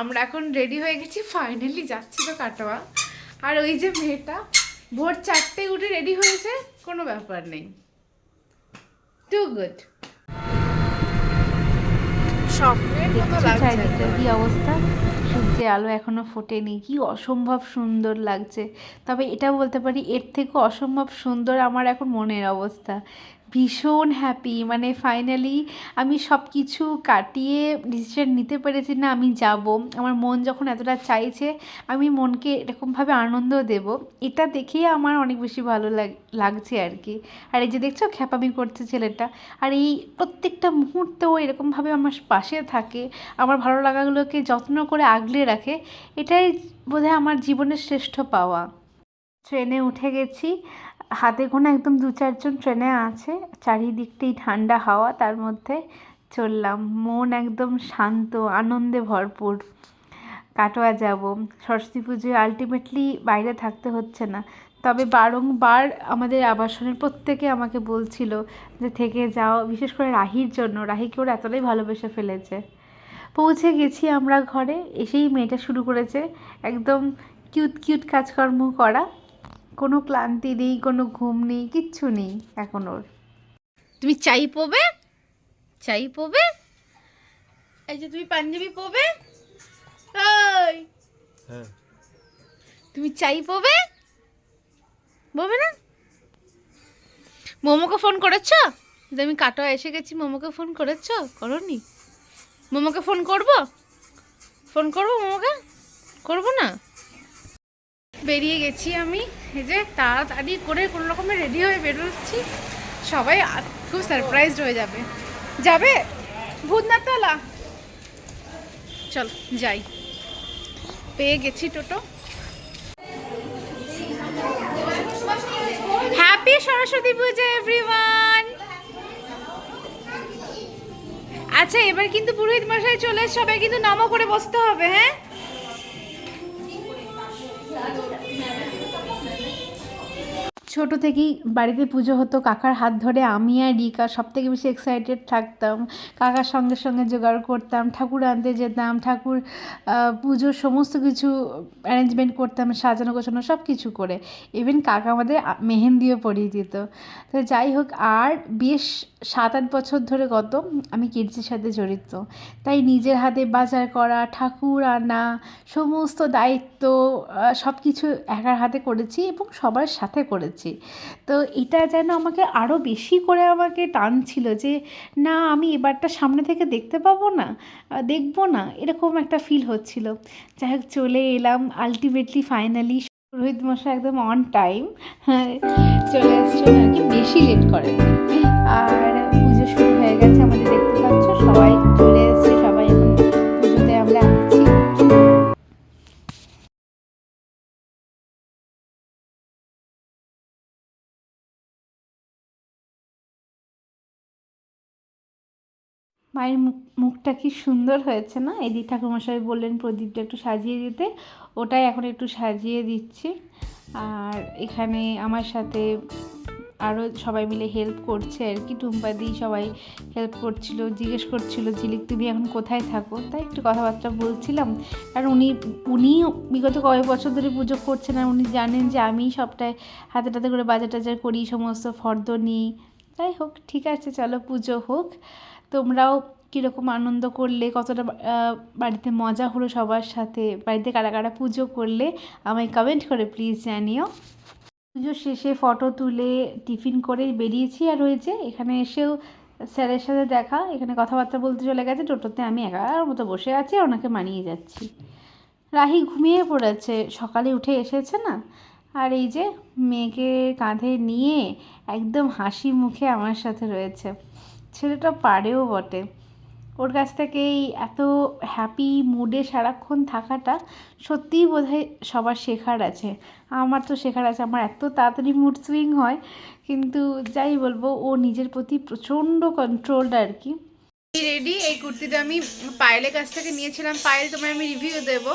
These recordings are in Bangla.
আমরা এখন রেডি হয়ে গেছি ফাইনালি যাচ্ছি তো কাটোয়া। আর ওই যে মেয়েটা ভোর চারটে উঠে রেডি হয়েছে কোনো ব্যাপার নেই। টু গুড চারিদিকটা কি অবস্থা। সূর্যের আলো এখনও ফোটেনি কি অসম্ভব সুন্দর লাগছে। তবে এটা বলতে পারি এর থেকে অসম্ভব সুন্দর আমার এখন মনের অবস্থা। ভীষণ হ্যাপি মানে ফাইনালি আমি সব কিছু কাটিয়ে ডিসিশন নিতে পেরেছি না আমি যাব। আমার মন যখন এতটা চাইছে, আমি মনকে এরকমভাবে আনন্দ দেব। এটা দেখেই আমার অনেক বেশি ভালো লাগ, লাগছে আর কি আর এই যে দেখছ, খ্যাপামি করছে ছেলেটা। আর এই প্রত্যেকটা মুহূর্তে ও এরকমভাবে আমার পাশে থাকে। আমার ভালো লাগাগুলোকে যত্ন করে আগলে রাখে। এটাই বোধহয় আমার জীবনের শ্রেষ্ঠ পাওয়া। ট্রেনে উঠে গেছি। হাতে গোনা একদম দু চারজন ট্রেনে আছে, চারিদিকটাই ঠান্ডা হাওয়া, তার মধ্যে চললাম। মন একদম শান্ত, আনন্দে ভরপুর। কাটোয়া যাব। সরস্বতী পুজোয় আলটিমেটলি বাইরে থাকতে হচ্ছে না। তবে বারংবার আমাদের আবাসনের প্রত্যেকে আমাকে বলছিল যে, থেকে যাও। বিশেষ করে রাহির জন্য। রাহিকে ওরা এতটাই ভালোবেসে ফেলেছে। পৌঁছে গেছি আমরা ঘরে। এসেই মেয়েটা শুরু করেছে একদম কিউট কিউট কাজকর্ম করা। কোনো ক্লান্তি নেই কোনো ঘুম নেই কিচ্ছু নেই এখন ওর। তুমি চাই পবে চাই পবে এই যে তুমি পাঞ্জাবি পবে ওই হ্যাঁ। তুমি চাই পবে বলবে না? মোমোকে ফোন করেছ? যে আমি কাটোয়া এসে গেছি মোমোকে ফোন করেছ? করনি? মোমোকে ফোন করব? ফোন করব মোমোকে? করব না? বেরিয়ে গেছি আমি। এই যে তাড়াতাড়ি করে কোনো রকমে রেডি হয়ে বেরোচ্ছি। সবাই খুব সারপ্রাইজড হয়ে যাবে। যাবে? ভূতনাথতলা চল, যাই। পেয়ে গেছি টোটো। হ্যাপি সরস্বতী পুজো এভরিওয়ান আচ্ছা এবার কিন্তু পুরোহিত মশাই চলে সবাই কিন্তু নম করে বসতে হবে হ্যাঁ? ছোট থেকেই বাড়িতে পুজো হতো। কাকার হাত ধরে আমি আর রিকা সব থেকে বেশি এক্সাইটেড থাকতাম। কাকার সঙ্গে সঙ্গে জোগাড় করতাম, ঠাকুর আনতে যেতাম, ঠাকুর পুজোর সমস্ত কিছু অ্যারেঞ্জমেন্ট করতাম, সাজানো গোছানো সব কিছু করে। ইভেন কাকা আমাদের মেহেন্দিও পরিয়ে দিত। তো যাই হোক, আর বেশ সাত আট বছর ধরে গত আমি কিডসের সাথে জড়িত। তাই নিজের হাতে বাজার করা, ঠাকুর আনা, সমস্ত দায়িত্ব সব কিছু একার হাতে করেছি এবং সবার সাথে করেছি। তো এটা যেন আমাকে আরও বেশি করে আমাকে টানছিল যে, না, আমি এবারটা সামনে থেকে দেখতে পাবো না দেখব না। এরকম একটা ফিল হচ্ছিল। যাই হোক, চলে এলাম। আলটিমেটলি ফাইনালি রোহিত মশাই একদম অন টাইম চলে এসছেন আর কি বেশি লেট করে আর পুজো শুরু হয়ে গেছে, আমাদের দেখতে পাচ্ছ সবাই চলে মায়ের মুখ মুখটা কি সুন্দর হয়েছে না? এদিক ঠাকুরমশাই বললেন প্রদীপটা একটু সাজিয়ে দিতে। ওটাই এখন একটু সাজিয়ে দিচ্ছি। আর এখানে আমার সাথে আরও সবাই মিলে হেল্প করছে আর কি। টুম্পাদি সবাই হেল্প করছিল, জিজ্ঞেস করছিল, ঝিলিক তুমি এখন কোথায় থাকো? তাই একটু কথাবার্তা বলছিলাম। আর উনি উনি বিগত কয়েক বছর ধরে পুজো করছেন আর উনি জানেন যে আমি সবটাই হাতে টাতে করে বাজার টাজার করি, সমস্ত ফর্দ নিই। যাই হোক, ঠিক আছে, চলো পুজো হোক। তোমরাও কীরকম আনন্দ করলে? কতটা বাড়িতে মজা হলো সবার সাথে? বাড়িতে কারা কারা পুজো করলে? আমায় কমেন্ট করে প্লিজ জানিও। পুজো শেষে ফটো তুলে টিফিন করে বেরিয়েছি আর হয়েছে এখানে এসেও স্যারের সাথে দেখা। এখানে কথাবার্তা বলতে চলে গেছে। টোটোতে আমি একার মতো বসে আছি আর ওনাকে মানিয়ে যাচ্ছি। রাহি ঘুমিয়ে পড়েছে। সকালে উঠে এসেছে না? আর এই যে মেয়েকে কাঁধে নিয়ে একদম হাসি মুখে আমার সাথে রয়েছে। ছেলেটা পারেও বটে। ওর কাছ থেকে এই এত হ্যাপি মুডে সারাক্ষণ থাকাটা সত্যিই বোধহয় সবার শেখার আছে। আমার তো শেখার আছে, আমার এত তাড়াতাড়ি মুড সুইং হয়, কিন্তু যাই বলব, ও নিজের প্রতি প্রচণ্ড কন্ট্রোলড আর কি। রেডি এই কুর্তিটা আমি পায়েলের কাছ থেকে নিয়েছিলাম। পায়েল তোমার আমি রিভিউ দেব।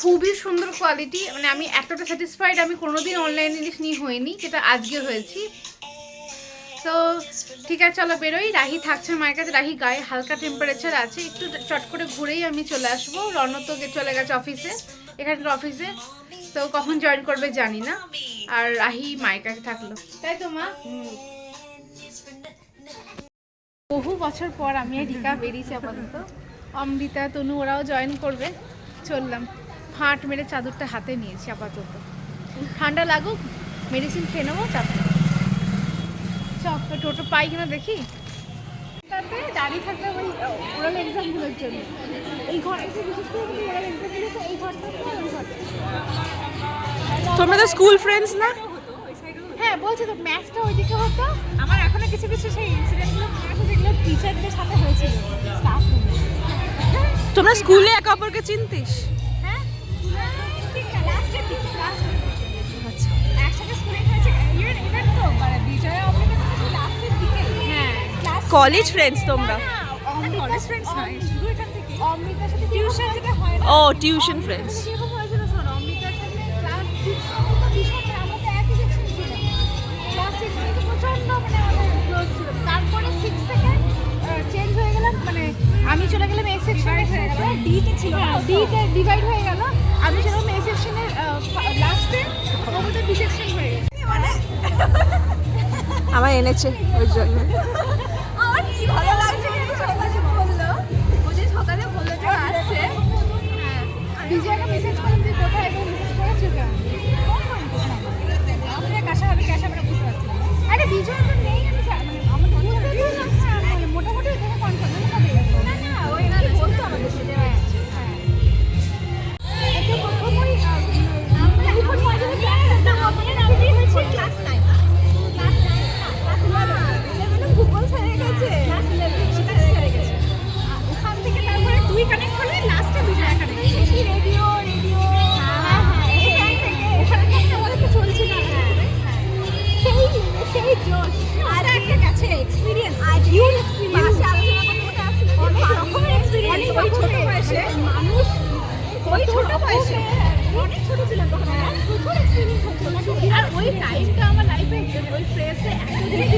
খুবই সুন্দর কোয়ালিটি মানে আমি এতটা স্যাটিসফাইড আমি কোনোদিন অনলাইন জিনিস নিয়ে হইনি, যেটা আজকে হয়েছি। তো ঠিক আছে, চলো বেরোই। রাহি থাকছে মায়ের কাছে। রাহি গায়ে হালকা টেম্পারেচার আছে। একটু চট করে ঘুরেই আমি চলে আসব। রণ তো চলে গেছে অফিসে এখানকার অফিসে তো কখন জয়েন করবে জানি না। আর রাহি মায়ের কাছে থাকল। তাই তো মা? বহু বছর পর আমি রিকা বেরিয়েছি আপাতত। অমৃতা, তনু, ওরাও জয়েন করবে। চললাম। ফাঁট মেরে চাদরটা হাতে নিয়েছি আপাতত। ঠান্ডা লাগুক মেডিসিন খেয়ে নেব নেই। চপ টোটো পাই কিনা দেখি। তাতে দাঁড়িয়ে থাকতে ওই ওরাল এক্সামগুলোর জন্য। এই ঘর বিশেষ করে ওরাল এক্সামগুলো এই ঘরটা ওই ঘরটা। তোমরা তো স্কুল ফ্রেন্ডস না? হ্যাঁ বলছি তো ম্যাথটা ওইদিকে হতো। আমার এখনও কিছু কিছু সেই ইনসিডেন্টগুলো মনে আছে যেগুলো টিচারদের সাথে হয়েছিল। তোমরা স্কুলে একে অপরকে চিনতিস? থেকে প্রচণ্ড মানে আমাদের ক্লোজ ছিল। তারপরে সিক্স থেকে চেঞ্জ হয়ে গেলাম মানে আমি চলে গেলাম এ। সেকশনে হয়ে গেল। ডিতে ছিল। ডিতে ডিভাইড হয়ে গেল। আমি চলে গেলাম এ সেকশনের লাস্টে অমৃতা বি সেকশন হয়ে গেছে। মানে আমার এনেছে ওই জন্য।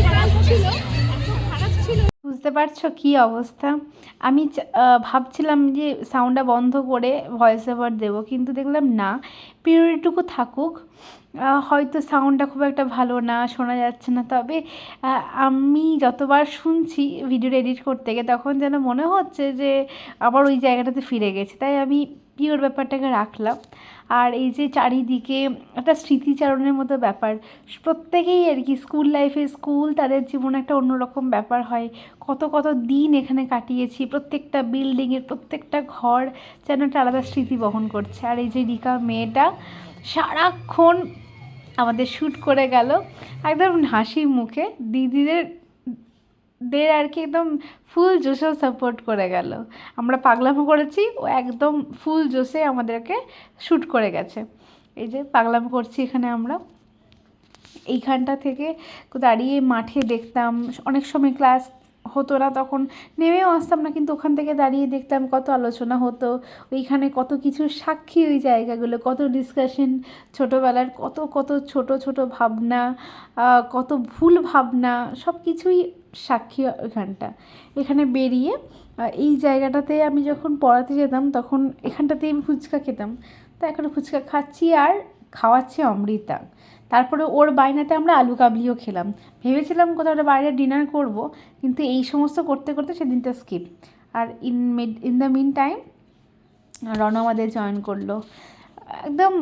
খারাপ ছিল খারাপ ছিল বুঝতে পারছ কি অবস্থা? আমি ভাবছিলাম যে সাউন্ডটা বন্ধ করে ভয়েস ওভার দেবো, কিন্তু দেখলাম না। পিরিয়ডটুকু থাকুক। হয়তো সাউন্ডটা খুব একটা ভালো না, শোনা যাচ্ছে না। তবে আমি যতবার শুনছি ভিডিও এডিট করতে গিয়ে, তখন যেন মনে হচ্ছে যে আবার ওই জায়গাটাতে ফিরে গেছে। তাই আমি পিওর ব্যাপারটাকে রাখলাম। আর এই যে চারিদিকে একটা স্মৃতিচারণের মতো ব্যাপার, প্রত্যেকেই আর কি স্কুল লাইফে স্কুল তাদের জীবনে একটা অন্যরকম ব্যাপার হয়। কত কত দিন এখানে কাটিয়েছি, প্রত্যেকটা বিল্ডিংয়ের প্রত্যেকটা ঘর যেন একটা আলাদা স্মৃতি বহন করছে। আর এই যে রিকা মেয়েটা সারাক্ষণ আমাদের শ্যুট করে গেল, একদম হাসি মুখে। দিদিদের দের আর কি একদম ফুল জোশেও সাপোর্ট করে গেল। আমরা পাগলামো করেছি, ও একদম ফুল জোশে আমাদেরকে শ্যুট করে গেছে। এই যে পাগলামো করছি এখানে আমরা। এইখানটা থেকে দাঁড়িয়ে মাঠে দেখতাম, অনেক সময় ক্লাস হতো না, তখন নেমেও আসতাম না, কিন্তু ওখান থেকে দাঁড়িয়ে দেখতাম কত আলোচনা হতো, ওইখানে কত কিছু সাক্ষী ওই জায়গাগুলো, কত ডিসকাশন ছোটোবেলার কত কত ছোট ছোট ভাবনা কত ভুল ভাবনা, সব কিছুই সাক্ষী ওইখানটা। এখানে বেরিয়ে এই জায়গাটাতে আমি যখন পড়াতে যেতাম, তখন এখানটাতেই আমি ফুচকা খেতাম। তো এখন ফুচকা খাচ্ছি আর খাওয়াচ্ছে অমৃতা। তারপরে ওর বাইনাতে আমরা আলু কাবলিও খেলাম। ভেবেছিলাম কোথাও একটা বাইরে ডিনার করব, কিন্তু এই সমস্ত করতে করতে সেদিনটা skip R in mid in the mean time রণ আমাদের জয়েন করল। একদম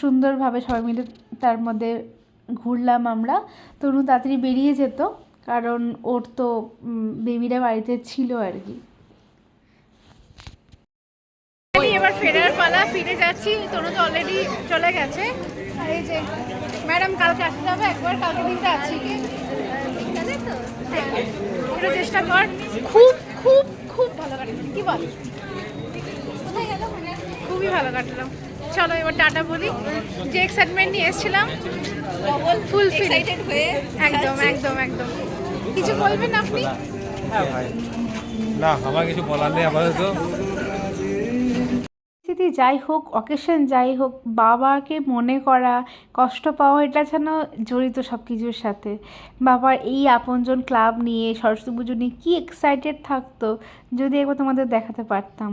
সুন্দরভাবে সবাই মিলে তার মধ্যে ঘুরলাম আমরা। তনু তাড়াতাড়ি বেরিয়ে যেত, কারণ ওর তো বেবিরা বাড়িতে ছিল আর কি। এবার ফেরার পালা, ফিরে যাচ্ছি। তনু তো অলরেডি চলে গেছে। আর এই যে ম্যাডাম কালকে আসতে হবে একবার কালকে দিনটা আছি। একটু চেষ্টা কর। খুব খুব খুব ভালো কাটলাম কি বল? খুবই ভালো কাটলাম চলো এবার টাটা বলি। যে এক্সাইটমেন্ট নিয়ে এসেছিলাম ফুল এক্সাইটেড হয়ে একদম একদম একদম। কিছু বলবেন আপনি? হ্যাঁ ভাই। না আমার কিছু বলার নেই আপাতত। বার্থডে যাই হোক অকেশন যাই হোক, বাবাকে মনে করা, কষ্ট পাওয়া, এটা যেন জড়িত সব কিছুর সাথে। বাবার এই আপনজন ক্লাব নিয়ে, সরস্বতী পুজো নিয়ে কী এক্সাইটেড থাকতো, যদি একবার তোমাদের দেখাতে পারতাম।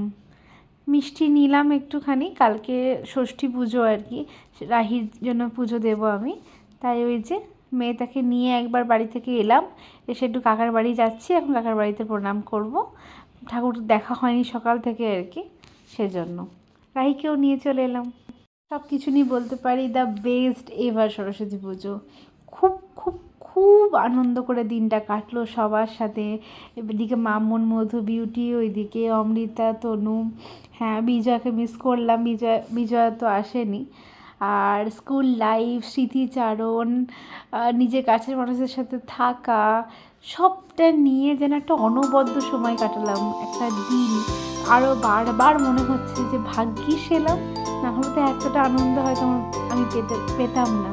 মিষ্টি নিলাম একটুখানি, কালকে ষষ্ঠী পুজো আর কি, রাহির জন্য পুজো দেব আমি। তাই ওই যে মেয়েটাকে নিয়ে একবার বাড়ি থেকে এলাম, এসে একটু কাকার বাড়ি যাচ্ছি, এখন কাকার বাড়িতে প্রণাম করব। ঠাকুর দেখা হয়নি সকাল থেকে আর কি, সেজন্য। রাহিকেও নিয়ে চলে এলাম। সব কিছু নিয়ে বলতে পারি দ্য বেস্ট এভার সরস্বতী পুজো। খুব খুব খুব আনন্দ করে দিনটা কাটলো সবার সাথে। এদিকে মামুন, মধু বিউটি ওইদিকে অমৃতা, তনু। হ্যাঁ বিজয়াকে মিস করলাম। বিজয়, বিজয়া তো আসেনি। আর স্কুল লাইফ স্মৃতিচারণ নিজের কাছের মানুষের সাথে থাকা, সবটা নিয়ে যেন একটা অনবদ্য সময় কাটালাম, একটা দিন। আরও বারবার মনে হচ্ছে যে ভাগ্যিস এলাম, না হলে তো এতটা আনন্দ হয়তো আমি পেতে পেতাম না।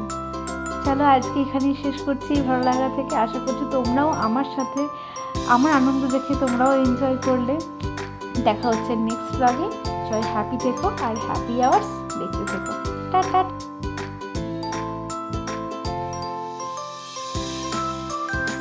চলো আজকে এখানেই শেষ করছি, ভালো লাগা থেকে আশা করছি তোমরাও আমার সাথে, আমার আনন্দ দেখে তোমরাও এনজয় করলে। দেখা হচ্ছে নেক্সট ব্লগে সবাই হ্যাপি থেকো আর হ্যাপি আওয়ার্স টাটা